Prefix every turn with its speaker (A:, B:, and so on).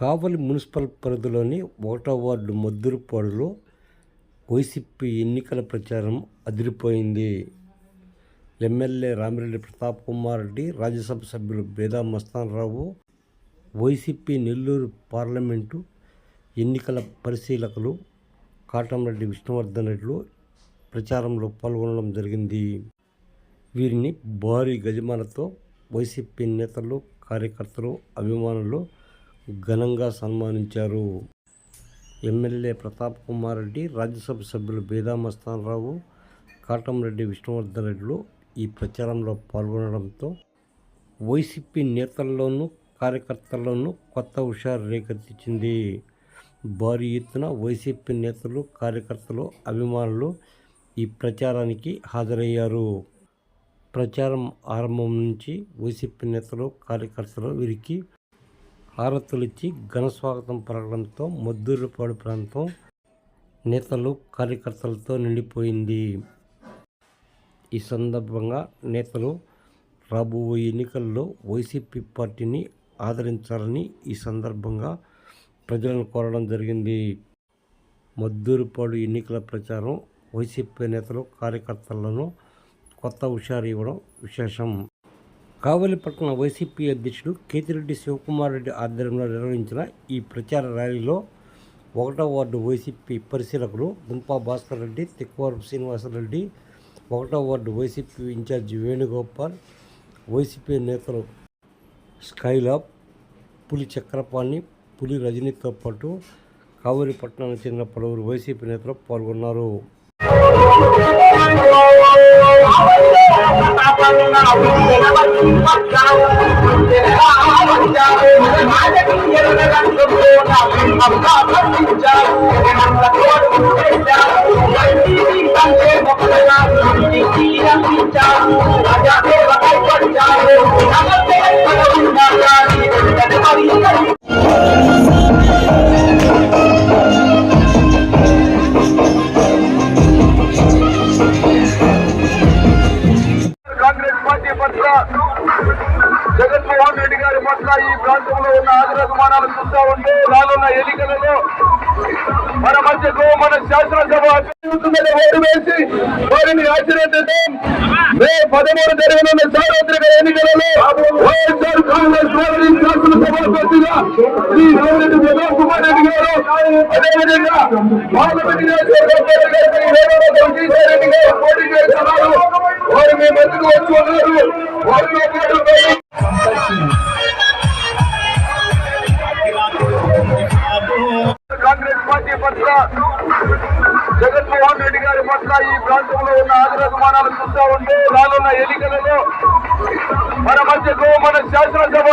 A: కావలి municipal పరిధిలోని ఒకటో ward మద్దురుపాడులో YCP ఎన్నికల ప్రచారం అదిరిపోయింది. ఎమ్మెల్యే రామిరెడ్డి ప్రతాప్ కుమార్ రెడ్డి రాజ్యసభ సభ్యులు బేదా మస్తానరావు వైసీపీ నెల్లూరు పార్లమెంటు ఎన్నికల పరిశీలకులు కాటంరెడ్డి విష్ణువర్ధన్ రెడ్డిలు ప్రచారంలో పాల్గొనడం జరిగింది. వీరిని భారీ గజమాలతో వైసీపీ నేతలు కార్యకర్తలు అభిమానులు ఘనంగా సన్మానించారు. ఎమ్మెల్యే ప్రతాప్ కుమార్ రెడ్డి రాజ్యసభ సభ్యులు బేదామస్తానరావు కాటంరెడ్డి విష్ణువర్ధన్ రెడ్డిలు ఈ ప్రచారంలో పాల్గొనడంతో వైసీపీ నేతల్లోనూ కార్యకర్తల్లోనూ కొత్త హుషారు రేకెత్తించింది. భారీ ఎత్తున వైసీపీ నేతలు కార్యకర్తలు అభిమానులు ఈ ప్రచారానికి హాజరయ్యారు. ప్రచారం ఆరంభం నుంచి వైసీపీ నేతలు కార్యకర్తలు వీరికి హారతులిచ్చి ఘనస్వాగతం పలకడంతో మద్దూరుపాడు ప్రాంతం నేతలు కార్యకర్తలతో నిండిపోయింది. ఈ సందర్భంగా నేతలు రాబోయే ఎన్నికల్లో వైసీపీ పార్టీని ఆదరించాలని ఈ సందర్భంగా ప్రజలను కోరడం జరిగింది. మద్దూరుపాడు ఎన్నికల ప్రచారం వైసీపీ నేతలు కార్యకర్తలను కొత్త హుషారు ఇవ్వడం విశేషం. కావలిపట్నం వైసీపీ అధ్యక్షుడు కేతిరెడ్డి శివకుమార్ రెడ్డి ఆధ్వర్యంలో నిర్వహించిన ఈ ప్రచార ర్యాలీలో ఒకటో వార్డు వైసీపీ పరిశీలకులు దుంపా భాస్కర్ రెడ్డి తిక్కువరపు శ్రీనివాసరెడ్డి ఒకటో ward YCP incharge Venugopal YCP నేతలు స్కైలాబ్ పులి చక్రపాణి పులి రజనీతో పాటు కావేరిపట్నానికి చెందిన పలువురు వైసీపీ నేతలు పాల్గొన్నారు.
B: కాంగ్రెస్ ఇంకా ఈ ప్రాంతంలో ఉన్న ఆదరాభిమానాలు చూస్తూ ఉంటే రానున్న ఎన్నికలలో మన మధ్యకు మన శాసనసభ అభ్యర్థులను ఓటు వేసి వారిని ఆశీర్వదిద్దాం మే పదమూడు జరగనున్న సార్వత్రిక ఎన్నికలలో వైఎస్ఆర్ కాంగ్రెస్ పార్టీ శాసనసభ అభ్యర్థిగా శ్రీ రామిరెడ్డి కుమార్ రెడ్డి గారు అదేవిధంగా పార్లమెంట్ గారు పోటీ చేస్తున్నారు వారు మీ మధ్యకు వచ్చి ఉన్నారు. వారితో పాటు జగన్మోహన్ రెడ్డి గారి పట్ల ఈ ప్రాంతంలో ఉన్న ఆదరాభిమానాలు చూస్తా ఉంటే రానున్న ఎన్నికలలో మన మధ్యకు మన శాసనసభ